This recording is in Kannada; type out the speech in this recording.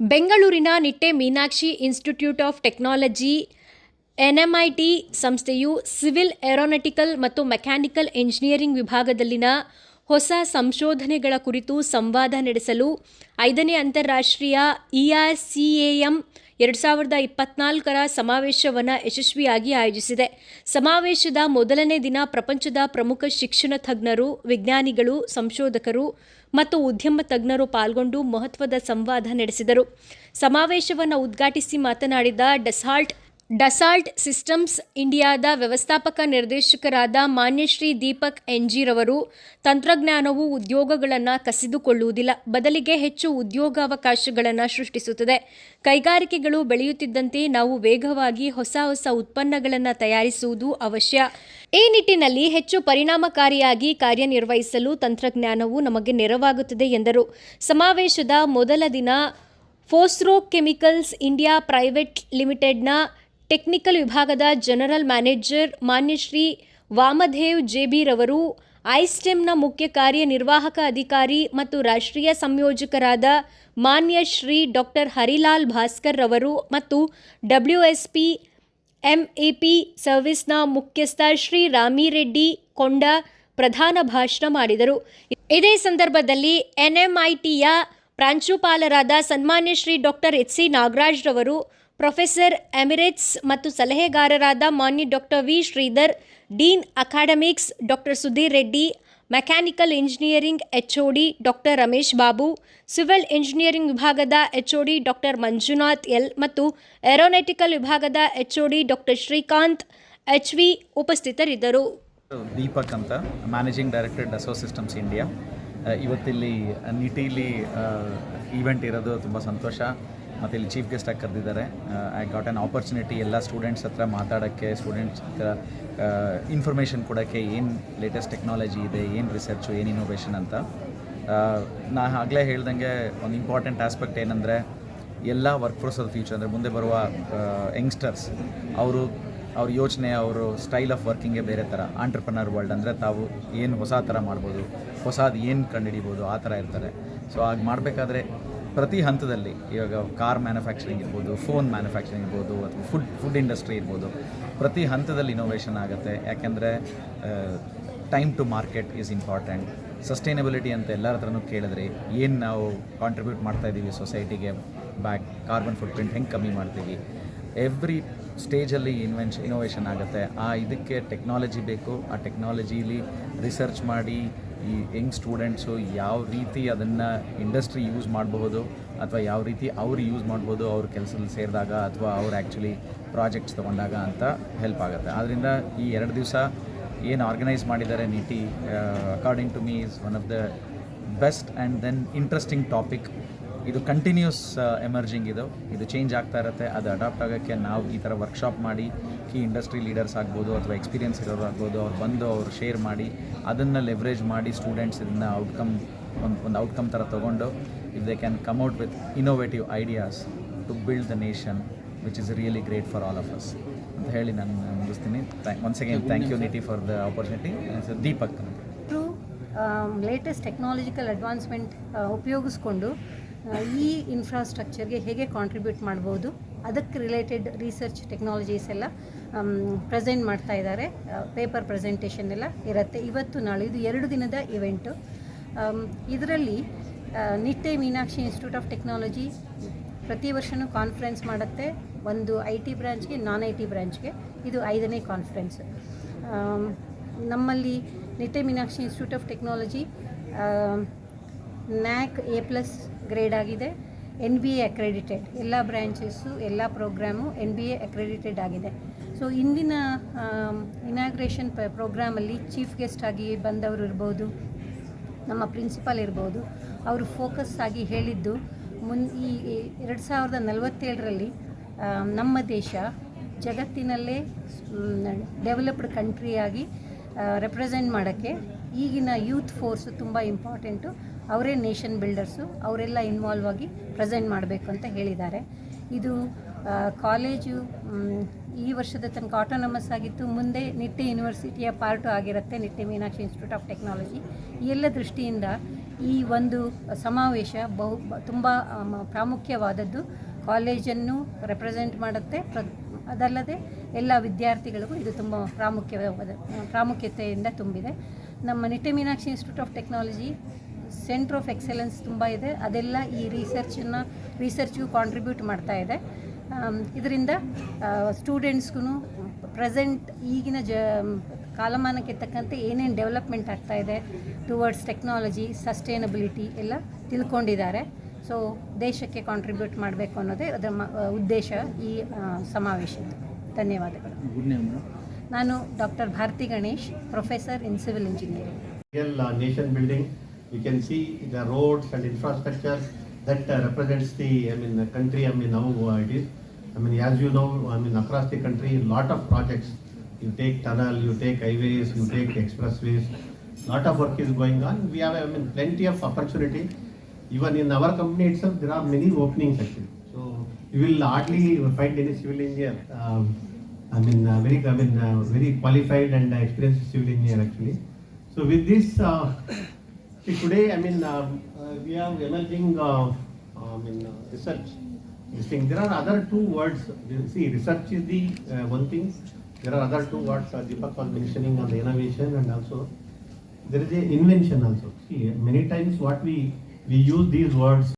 ಬೆಂಗಳೂರಿನ Nitte Meenakshi institute of technology NMIT ಸಂಸ್ಥೆಯು ಸಿವಿಲ್ ಏರೋನಾಟಿಕಲ್ ಮತ್ತು ಮೆಕ್ಯಾನಿಕಲ್ ಎಂಜಿನಿಯರಿಂಗ್ ವಿಭಾಗದಲ್ಲಿನ ಹೊಸ ಸಂಶೋಧನೆಗಳ ಕುರಿತು ಸಂವಾದ ನಡೆಸಲು ಐದನೇ ಅಂತಾರಾಷ್ಟ್ರೀಯ ಇಆರ್ಸಿಎಎಂ ಎರಡು ಸಾವಿರದ ಇಪ್ಪತ್ನಾಲ್ಕರ ಸಮಾವೇಶವನ್ನು ಯಶಸ್ವಿಯಾಗಿ ಆಯೋಜಿಸಿದೆ. ಸಮಾವೇಶದ ಮೊದಲನೇ ದಿನ ಪ್ರಪಂಚದ ಪ್ರಮುಖ ಶಿಕ್ಷಣ ತಜ್ಞರು, ವಿಜ್ಞಾನಿಗಳು, ಸಂಶೋಧಕರು ಮತ್ತು ಉದ್ಯಮ ತಜ್ಞರು ಪಾಲ್ಗೊಂಡು ಮಹತ್ವದ ಸಂವಾದ ನಡೆಸಿದರು. ಸಮಾವೇಶವನ್ನು ಉದ್ಘಾಟಿಸಿ ಮಾತನಾಡಿದ ಡಸಾಲ್ಟ್ ಡಸಾಲ್ಟ್ ಸಿಸ್ಟಮ್ಸ್ ಇಂಡಿಯಾದ ವ್ಯವಸ್ಥಾಪಕ ನಿರ್ದೇಶಕರಾದ ಮಾನ್ಯಶ್ರೀ ದೀಪಕ್ ಎನ್ಜಿರವರು ತಂತ್ರಜ್ಞಾನವು ಉದ್ಯೋಗಗಳನ್ನು ಕಸಿದುಕೊಳ್ಳುವುದಿಲ್ಲ, ಬದಲಿಗೆ ಹೆಚ್ಚು ಉದ್ಯೋಗಾವಕಾಶಗಳನ್ನು ಸೃಷ್ಟಿಸುತ್ತದೆ. ಕೈಗಾರಿಕೆಗಳು ಬೆಳೆಯುತ್ತಿದ್ದಂತೆ ನಾವು ವೇಗವಾಗಿ ಹೊಸ ಹೊಸ ಉತ್ಪನ್ನಗಳನ್ನು ತಯಾರಿಸುವುದು ಅವಶ್ಯ. ಈ ನಿಟ್ಟಿನಲ್ಲಿ ಹೆಚ್ಚು ಪರಿಣಾಮಕಾರಿಯಾಗಿ ಕಾರ್ಯನಿರ್ವಹಿಸಲು ತಂತ್ರಜ್ಞಾನವು ನಮಗೆ ನೆರವಾಗುತ್ತದೆ ಎಂದರು. ಸಮಾವೇಶದ ಮೊದಲ ದಿನ ಫೋಸ್ರೋ ಕೆಮಿಕಲ್ಸ್ ಇಂಡಿಯಾ ಪ್ರೈವೇಟ್ ಲಿಮಿಟೆಡ್ನ ಟೆಕ್ನಿಕಲ್ ವಿಭಾಗದ ಜನರಲ್ ಮ್ಯಾನೇಜರ್ ಮಾನ್ಯಶ್ರೀ ವಾಮದೇವ್ ಜೆಬಿರವರು ಐಸ್ಟೆಮ್ನ ಮುಖ್ಯ ಕಾರ್ಯನಿರ್ವಾಹಕ ಅಧಿಕಾರಿ ಮತ್ತು ರಾಷ್ಟ್ರೀಯ ಸಂಯೋಜಕರಾದ ಮಾನ್ಯ ಶ್ರೀ ಡಾಕ್ಟರ್ ಹರಿಲಾಲ್ ಭಾಸ್ಕರ್ ರವರು ಮತ್ತು ಡಬ್ಲ್ಯೂಎಸ್ಪಿ ಎಂಎಪಿ ಸರ್ವಿಸ್ನ ಮುಖ್ಯಸ್ಥ ಶ್ರೀ ರಾಮಿರೆಡ್ಡಿ ಕೊಂಡ ಪ್ರಧಾನ ಭಾಷಣ ಮಾಡಿದರು. ಇದೇ ಸಂದರ್ಭದಲ್ಲಿ ಎನ್ಎಂಐಟಿಯ ಪ್ರಾಂಶುಪಾಲರಾದ ಸನ್ಮಾನ್ಯ Shri doctor H C Nagaraj ರವರು ಪ್ರೊಫೆಸರ್ ಎಮಿರೇಟ್ಸ್ ಮತ್ತು ಸಲಹೆಗಾರರಾದ ಮಾನ್ಯ doctor V. Sridhar, dean academics doctor Sudhir Reddy, mechanical engineering HOD doctor Ramesh Babu, civil engineering ವಿಭಾಗದ ಎಚ್ಒಡಿ ಡಾಕ್ಟರ್ ಮಂಜುನಾಥ್ ಎಲ್ ಮತ್ತು ಏರೋನೆಟಿಕಲ್ ವಿಭಾಗದ HOD doctor Srikanth H V ಉಪಸ್ಥಿತರಿದ್ದರು. ದೀಪಕ್ ಅಂತ managing director Dassault Systemes India ಇವತ್ತಿಲ್ಲಿ ನಿಟಿಲಿ ಈವೆಂಟ್ ಇರೋದು ತುಂಬ ಸಂತೋಷ. ಮತ್ತು ಇಲ್ಲಿ ಚೀಫ್ ಗೆಸ್ಟಾಗಿ ಕರೆದಿದ್ದಾರೆ. ಐ ಗಾಟ್ ಆನ್ ಆಪರ್ಚುನಿಟಿ ಎಲ್ಲ ಸ್ಟೂಡೆಂಟ್ಸ್ ಹತ್ರ ಮಾತಾಡೋಕ್ಕೆ ಸ್ಟೂಡೆಂಟ್ಸ್ ಹತ್ರ ಇನ್ಫಾರ್ಮೇಷನ್ ಕೊಡೋಕ್ಕೆ ಏನು ಲೇಟೆಸ್ಟ್ ಟೆಕ್ನಾಲಜಿ ಇದೆ, ಏನು ರಿಸರ್ಚು ಏನು ಇನೋವೇಷನ್ ಅಂತ. ನಾ ಆಗಲೇ ಹೇಳ್ದಂಗೆ ಒಂದು ಇಂಪಾರ್ಟೆಂಟ್ ಆಸ್ಪೆಕ್ಟ್ ಏನಂದರೆ ಎಲ್ಲ ವರ್ಕ್ ಫೋರ್ಸ್ ಆಫ್ ಫ್ಯೂಚರ್ ಅಂದರೆ ಮುಂದೆ ಬರುವ ಯಂಗ್ಸ್ಟರ್ಸ್ ಅವರು, ಅವ್ರ ಯೋಚನೆ, ಅವರು ಸ್ಟೈಲ್ ಆಫ್ ವರ್ಕಿಂಗೆ ಬೇರೆ ಥರ ಆಂಟ್ರಪ್ರನರ್ ವರ್ಲ್ಡ್ ಅಂದರೆ ತಾವು ಏನು ಹೊಸ ಥರ ಮಾಡ್ಬೋದು, ಹೊಸದು ಏನು ಕಂಡುಹಿಡಿಬೋದು, ಆ ಥರ ಇರ್ತಾರೆ. ಸೊ ಹಾಗೆ ಮಾಡಬೇಕಾದ್ರೆ ಪ್ರತಿ ಹಂತದಲ್ಲಿ, ಇವಾಗ ಕಾರ್ ಮ್ಯಾನುಫ್ಯಾಕ್ಚರಿಂಗ್ ಇರ್ಬೋದು ಫೋನ್ ಮ್ಯಾನುಫ್ಯಾಕ್ಚರಿಂಗ್ ಇರ್ಬೋದು, ಅಥವಾ ಫುಡ್ ಫುಡ್ ಇಂಡಸ್ಟ್ರಿ ಇರ್ಬೋದು, ಪ್ರತಿ ಹಂತದಲ್ಲಿ ಇನೋವೇಷನ್ ಆಗುತ್ತೆ. ಯಾಕೆಂದರೆ time to market is important sustainability ಅಂತ ಎಲ್ಲರ ಹತ್ರನು ಕೇಳಿದ್ರಿ, ಏನು ನಾವು ಕಾಂಟ್ರಿಬ್ಯೂಟ್ ಮಾಡ್ತಾ ಇದ್ದೀವಿ ಸೊಸೈಟಿಗೆ ಬ್ಯಾಕ್ ಕಾರ್ಬನ್ ಫುಟ್ ಪ್ರಿಂಟ್ ಹೆಂಗೆ ಕಮ್ಮಿ ಮಾಡ್ತೀವಿ? ಎವ್ರಿ ಸ್ಟೇಜಲ್ಲಿ ಇನ್ವೆನ್ಷ್ ಇನೋವೇಷನ್ ಆಗುತ್ತೆ. ಆ ಇದಕ್ಕೆ ಟೆಕ್ನಾಲಜಿ ಬೇಕು, ಆ ಟೆಕ್ನಾಲಜಿಲಿ ರಿಸರ್ಚ್ ಮಾಡಿ ಈ ಯಂಗ್ ಸ್ಟೂಡೆಂಟ್ಸು ಯಾವ ರೀತಿ ಅದನ್ನು ಇಂಡಸ್ಟ್ರಿ ಯೂಸ್ ಮಾಡಬಹುದು ಅಥವಾ ಯಾವ ರೀತಿ ಅವ್ರು ಯೂಸ್ ಮಾಡ್ಬೋದು ಅವ್ರ ಕೆಲಸದಲ್ಲಿ ಸೇರಿದಾಗ ಅಥವಾ ಅವ್ರು ಆ್ಯಕ್ಚುಲಿ ಪ್ರಾಜೆಕ್ಟ್ಸ್ ತೊಗೊಂಡಾಗ ಅಂತ ಹೆಲ್ಪ್ ಆಗುತ್ತೆ. ಆದ್ದರಿಂದ ಈ ಎರಡು ದಿವಸ ಏನು ಆರ್ಗನೈಸ್ ಮಾಡಿದ್ದಾರೆ ನೀಟಿ according to me is one of the best and then interesting topic ಇದು ಕಂಟಿನ್ಯೂಸ್ ಎಮರ್ಜಿಂಗ್ ಇದು. ಇದು ಚೇಂಜ್ ಆಗ್ತಾ ಇರುತ್ತೆ ಅದು ಅಡಾಪ್ಟ್ ಆಗೋಕ್ಕೆ ನಾವು ಈ ಥರ ವರ್ಕ್ಶಾಪ್ ಮಾಡಿ ಕೀ ಇಂಡಸ್ಟ್ರಿ ಲೀಡರ್ಸ್ ಆಗ್ಬೋದು ಅಥವಾ ಎಕ್ಸ್ಪೀರಿಯನ್ಸ್ ಇರೋರು ಆಗ್ಬೋದು ಅವ್ರು ಬಂದು ಅವ್ರು ಶೇರ್ ಮಾಡಿ ಅದನ್ನು ಲೆವ್ರೇಜ್ ಮಾಡಿ ಸ್ಟೂಡೆಂಟ್ಸ್ ಇದನ್ನು ಔಟ್ಕಮ್ ಒಂದು ಒಂದು ಔಟ್ಕಮ್ ಥರ ತೊಗೊಂಡು if they can come out with innovative ideas to build the nation which is really great for all of us ಅಂತ ಹೇಳಿ ನಾನು ಮುಗಿಸ್ತೀನಿ. Once again thank you Nitte for the opportunity Deepak latest technological advancement ಉಪಯೋಗಿಸ್ಕೊಂಡು ಈ ಇನ್ಫ್ರಾಸ್ಟ್ರಕ್ಚರ್ಗೆ ಹೇಗೆ ಕಾಂಟ್ರಿಬ್ಯೂಟ್ ಮಾಡ್ಬೋದು? ಅದಕ್ಕೆ ರಿಲೇಟೆಡ್ ರಿಸರ್ಚ್ ಟೆಕ್ನಾಲಜೀಸ್ ಎಲ್ಲ ಪ್ರೆಸೆಂಟ್ ಮಾಡ್ತಾ ಇದ್ದಾರೆ ಪೇಪರ್ ಪ್ರೆಸೆಂಟೇಷನ್ ಎಲ್ಲ ಇರುತ್ತೆ. ಇವತ್ತು ನಾಳೆ ಇದು ಎರಡು ದಿನದ ಇವೆಂಟು ಇದರಲ್ಲಿ Nitte Meenakshi institute of technology ಪ್ರತಿ ವರ್ಷವೂ ಕಾನ್ಫರೆನ್ಸ್ ಮಾಡುತ್ತೆ. ಒಂದು ಐ ಟಿ ಬ್ರ್ಯಾಂಚ್ಗೆ ನಾನ್ ಐ ಟಿ ಬ್ರ್ಯಾಂಚ್ಗೆ ಇದು ಐದನೇ ಕಾನ್ಫರೆನ್ಸ್ ನಮ್ಮಲ್ಲಿ Nitte Meenakshi institute of technology NAAC A plus grade ಆಗಿದೆ. N B A accredited. ಎಲ್ಲ ಬ್ರ್ಯಾಂಚಸ್ಸು ಎಲ್ಲ programme N B A accredited ಆಗಿದೆ. ಸೊ, ಇಂದಿನ ಇನಾಗ್ರೇಷನ್ ಪ, ಪ್ರೋಗ್ರಾಮಲ್ಲಿ ಚೀಫ್ ಗೆಸ್ಟ್ ಆಗಿ ಬಂದವರು ಇರ್ಬೋದು, ನಮ್ಮ ಪ್ರಿನ್ಸಿಪಾಲ್ ಇರ್ಬೋದು, ಅವರು ಫೋಕಸ್ ಆಗಿ ಹೇಳಿದ್ದು ಮುನ್, ಈ ಎರಡು ಸಾವಿರದ ನಲವತ್ತೇಳರಲ್ಲಿ ನಮ್ಮ ದೇಶ ಜಗತ್ತಿನಲ್ಲೇ ಡೆವಲಪ್ಡ್ ಕಂಟ್ರಿಯಾಗಿ ರೆಪ್ರೆಸೆಂಟ್ ಮಾಡೋಕ್ಕೆ ಈಗಿನ ಯೂತ್ ಫೋರ್ಸ್ ತುಂಬ ಇಂಪಾರ್ಟೆಂಟು. ಅವರೇ ನೇಷನ್ ಬಿಲ್ಡರ್ಸು ಅವರೆಲ್ಲ ಇನ್ವಾಲ್ವ್ ಆಗಿ ಪ್ರೆಸೆಂಟ್ ಮಾಡಬೇಕು ಅಂತ ಹೇಳಿದ್ದಾರೆ. ಇದು ಕಾಲೇಜು ಈ ವರ್ಷದ ತನಕ ಆಟೋನಮಸ್ ಆಗಿತ್ತು ಮುಂದೆ ನಿಟ್ಟೆ ಯೂನಿವರ್ಸಿಟಿಯ ಪಾರ್ಟು ಆಗಿರುತ್ತೆ, Nitte Meenakshi institute of technology ಈ ಎಲ್ಲ ದೃಷ್ಟಿಯಿಂದ ಈ ಒಂದು ಸಮಾವೇಶ ಬಹು, ತುಂಬ ಪ್ರಾಮುಖ್ಯವಾದದ್ದು. ಕಾಲೇಜನ್ನು ರೆಪ್ರೆಸೆಂಟ್ ಮಾಡುತ್ತೆ. ಪ್ರ, ಅದಲ್ಲದೆ ಎಲ್ಲ ವಿದ್ಯಾರ್ಥಿಗಳಿಗೂ ಇದು ತುಂಬ ಪ್ರಾಮುಖ್ಯವಾದ, ಪ್ರಾಮುಖ್ಯತೆಯಿಂದ ತುಂಬಿದೆ. ನಮ್ಮ Nitte Meenakshi institute of technology centre of excellence ತುಂಬ ಇದೆ. ಅದೆಲ್ಲ ಈ ರಿಸರ್ಚನ್ನು ರಿಸರ್ಚ್ಗೂ ಕಾಂಟ್ರಿಬ್ಯೂಟ್ ಮಾಡ್ತಾ ಇದೆ. ಇದರಿಂದ ಸ್ಟೂಡೆಂಟ್ಸ್ಗೂ ಪ್ರೆಸೆಂಟ್ ಈಗಿನ ಜ ಕಾಲಮಾನಕ್ಕೆ ತಕ್ಕಂತೆ ಏನೇನು ಡೆವಲಪ್ಮೆಂಟ್ ಆಗ್ತಾ ಇದೆ ಟುವರ್ಡ್ಸ್ ಟೆಕ್ನಾಲಜಿ ಸಸ್ಟೈನಬಿಲಿಟಿ ಎಲ್ಲ ತಿಳ್ಕೊಂಡಿದ್ದಾರೆ. ಸೊ ದೇಶಕ್ಕೆ ಕಾಂಟ್ರಿಬ್ಯೂಟ್ ಮಾಡಬೇಕು ಅನ್ನೋದೇ ಅದರ ಮ ಉದ್ದೇಶ ಈ ಸಮಾವೇಶದ್ದು. ಧನ್ಯವಾದಗಳು. ನಾನು doctor Bharathi Ganesh professor in civil engineering nation building. You can see the roads and infrastructure that uh, represents the, I mean, the country, I mean, how uh, it is. I mean, as you know, I mean, across the country, lot of projects. You take tunnel, you take highways, you take expressways. Lot of work is going on. We have, I mean, plenty of opportunity. Even in our company itself, there are many openings actually. So you will hardly find any civil engineer. Um, I mean, uh, very, I mean, uh, very qualified and uh, experienced civil engineer actually. So with this, uh, see today, I mean, um, uh, we have emerging, uh, I mean, uh, research. This thing, there are other two words. See, research is the uh, one thing. There are other two words uh, Deepak was mentioning on the innovation and also there is a invention also. See, many times what we we use these words